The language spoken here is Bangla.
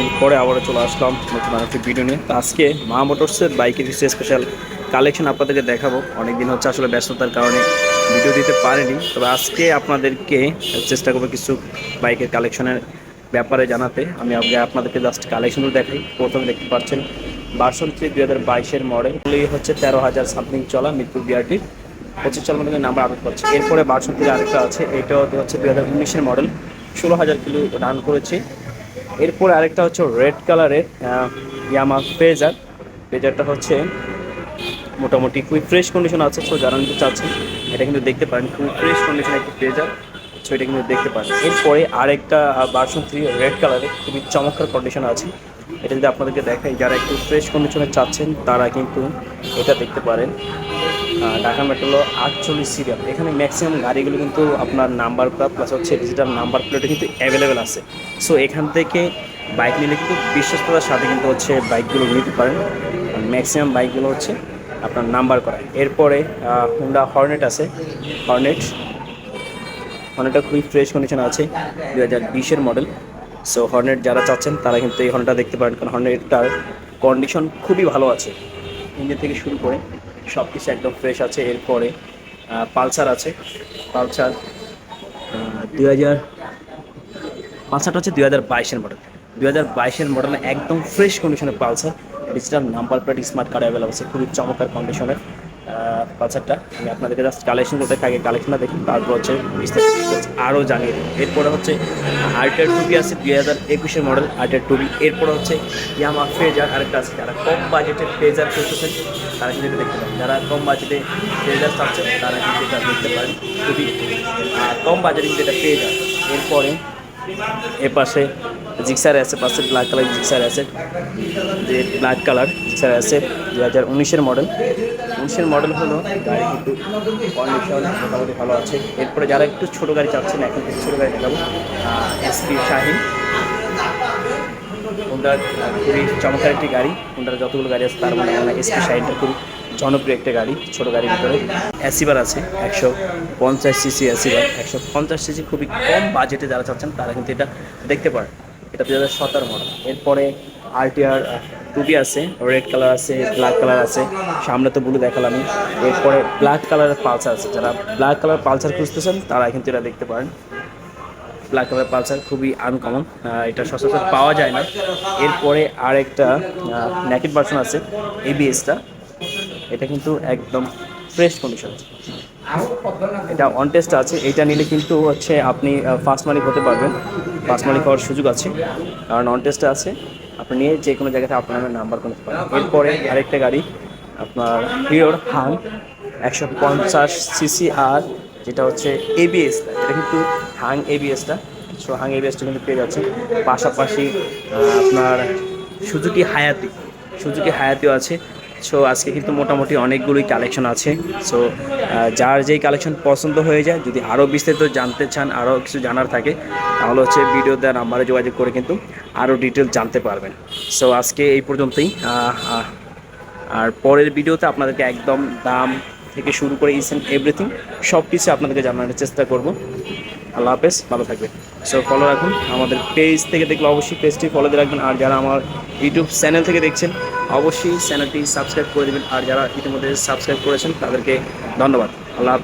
অনেকদিন পরে আবারও চলে আসলাম নতুন আরেকটি ভিডিও নিয়ে। তো আজকে মা মোটরসের বাইকের কিছু স্পেশাল কালেকশন আপনাদেরকে দেখাবো। অনেকদিন হচ্ছে আসলে ব্যস্ততার কারণে ভিডিও দিতে পারিনি। তবে আজকে আপনাদেরকে চেষ্টা করব কিছু বাইকের কালেকশনের ব্যাপারে জানাতে। আমি আগে আপনাদেরকে জাস্ট কালেকশনগুলো দেখাই। প্রথমে দেখতে পাচ্ছেন বাসন থ্রি দুই হাজার বাইশের মডেল হচ্ছে তেরো হাজার সামথিং চলা মিরপুর বিআরটির পঁচিশ চাল মধ্যে নাম্বার আপডেট করছে। এরপরে বাসন থ্রি আরেকটা আছে। এটা হচ্ছে দুই হাজার উনিশের মডেল ষোলো হাজার কিলো রান করেছে। এরপরে আরেকটা হচ্ছে রেড কালারের ইয়ামা ফেজার ফেজারটা হচ্ছে মোটামুটি খুবই ফ্রেশ কন্ডিশন আছে সো যারা কিন্তু চাচ্ছেন, এটা কিন্তু দেখতে পারেন, খুবই ফ্রেশ কন্ডিশন একটি ফেজার সো এটা কিন্তু দেখতে পারেন। এরপরে আরেকটা বার্সন থ্রি রেড কালারে খুবই চমৎকার কন্ডিশন আছে। এটা যদি আপনাদেরকে দেখাই, যারা একটু ফ্রেশ কন্ডিশনে চাচ্ছেন, তারা কিন্তু এটা দেখতে পারেন। ঢাকা মেট্রোলো আটচল্লিশ সিরিয়াল। এখানে ম্যাক্সিমাম গাড়িগুলো কিন্তু আপনার নাম্বার প্লেট প্লাস হচ্ছে ডিজিটাল নাম্বার প্লেটও কিন্তু অ্যাভেলেবেল আছে। সো এখান থেকে বাইক নিলে কিন্তু বিশ্বস্ততার সাথে কিন্তু হচ্ছে বাইকগুলো নিতে পারেন। ম্যাক্সিমাম বাইকগুলো হচ্ছে আপনার নাম্বার করা। এরপরে হুন্ডা হর্নেট আছে। হর্নেট হর্নেটটা খুবই ফ্রেশ কন্ডিশন আছে। দু হাজার বিশের মডেল সো হর্নেট যারা চাচ্ছেন, তারা কিন্তু এই হর্নেটটা দেখতে পারেন। কারণ হর্নেটটার কন্ডিশন খুবই ভালো আছে। ইঞ্জিন থেকে শুরু করে সব কিছু একদম ফ্রেশ আছে। এরপরে পালসার আছে। পালসার দুই হাজার পালসারটা হচ্ছে দুই হাজার বাইশের মডেল দুই হাজার বাইশের মডেলে একদম ফ্রেশ কন্ডিশনের Pulsar. Digital number plate smart card available আছে। খুবই চমৎকার কন্ডিশনের পালসারটা আমি আপনাদেরকে জাস্ট কালেকশন করতে আগে কালেকশনটা দেখি, তারপর হচ্ছে আরও জানিয়ে দিই এরপরে হচ্ছে আর্টের টুবি আছে, দুই হাজার একুশের মডেল আর্টের টুবি এরপরে হচ্ছে ইয়ামা ফেজার আরেকটা আছে, যারা কম বাজেটে ফেজার করতেছেন তারা কিন্তু দেখতে পারেন। যারা কম বাজেটে ফেজার চাচ্ছেন, তারা কিন্তু এটা দেখতে পারেন। খুবই কম বাজেটে কিন্তু এটা এরপরে এ পাশে জিক্সার আছে পাশে ব্ল্যাক কালার জিক্সার আছে যে ব্ল্যাক কালার জিক্সার আছে দু হাজার উনিশের মডেল উনিশের মডেল হলো গাড়ি কিন্তু কন্ডিশন মোটামুটি ভালো আছে। এরপরে যারা একটু ছোটো গাড়ি চাচ্ছেন, এখন ছোটো গাড়ি দেখাবো। এসপি শাহিন হোন্ডার খুবই চমৎকার একটি গাড়ি। হোন্ডার যতগুলো গাড়ি আছে তার মধ্যে আমার এসপি শাহিনটা খুবই জনপ্রিয় একটা গাড়ি, ছোট গাড়ির ভিতরে। অ্যাসিবার আছে, একশো পঞ্চাশ সিসি অ্যাসিবার একশো পঞ্চাশ সিসি খুবই কম বাজেটে যারা চাচ্ছেন, তারা কিন্তু এটা দেখতে পারেন। এটা দু হাজার সতেরো মডেল এরপরে আরটিআর টুবি আছে রেড কালার আছে ব্ল্যাক কালার আছে। সামনে তো ব্লু দেখালামই। এরপরে ব্ল্যাক কালারের পালসার আছে। যারা ব্ল্যাক কালার পালসার খুঁজতেছেন তারা কিন্তু এটা দেখতে পারেন। ব্ল্যাক কালার পালসার খুবই আনকমন এটা সচরাচর পাওয়া যায় না। এরপরে আর একটা ন্যাকেট ভার্সন আছে এবিএসটা এটা কিন্তু একদম ফ্রেশ কন্ডিশন এটা অন টেস্ট আছে, এটা নিলে কিন্তু হচ্ছে আপনি ফার্স্ট মালিক হতে পারবেন। ফার্স্ট মালিক হওয়ার সুযোগ আছে, কারণ অন টেস্টে আছে। আপনি নিয়ে যে কোনো জায়গাতে আপনার নামে নাম্বার করতে পারেন এরপরে আরেকটা গাড়ি, আপনার হিরোর হাং একশো পঞ্চাশ সিসি আর যেটা হচ্ছে এবিএস এটা কিন্তু হাং এবিএসটা সো হাং এবিএসটা কিন্তু পেয়ে যাচ্ছে পাশাপাশি আপনার সুজুকি হায়াতি। সুজুকি হায়াতিও আছে। সো আজকে কিন্তু মোটামুটি অনেকগুলোই কালেকশন আছে। সো যার যেই কালেকশন পছন্দ হয়ে যায়, যদি আরও বিস্তারিত জানতে চান আরও কিছু জানার থাকে, তাহলে হচ্ছে ভিডিও দেওয়ার নাম্বারে যোগাযোগ করে কিন্তু আরও ডিটেল জানতে পারবেন। সো আজকে এই পর্যন্তই। আর পরের ভিডিওতে আপনাদেরকে একদম দাম থেকে শুরু করে ইস অ্যান্ড এভরিথিং সব কিছু আপনাদেরকে জানানোর চেষ্টা করব। আল্লাহ হাফেজ, ভালো থাকবে সো ফলো রাখুন। আমাদের পেজ থেকে দেখলে অবশ্যই পেজটি ফলো দিয়ে রাখবেন। আর যারা আমার ইউটিউব চ্যানেল থেকে দেখছেন, অবশ্যই চ্যানেলটি সাবস্ক্রাইব করে দেবেন। আর যারা ইতিমধ্যে সাবস্ক্রাইব করেছেন, তাদেরকে ধন্যবাদ। আল্লাহ।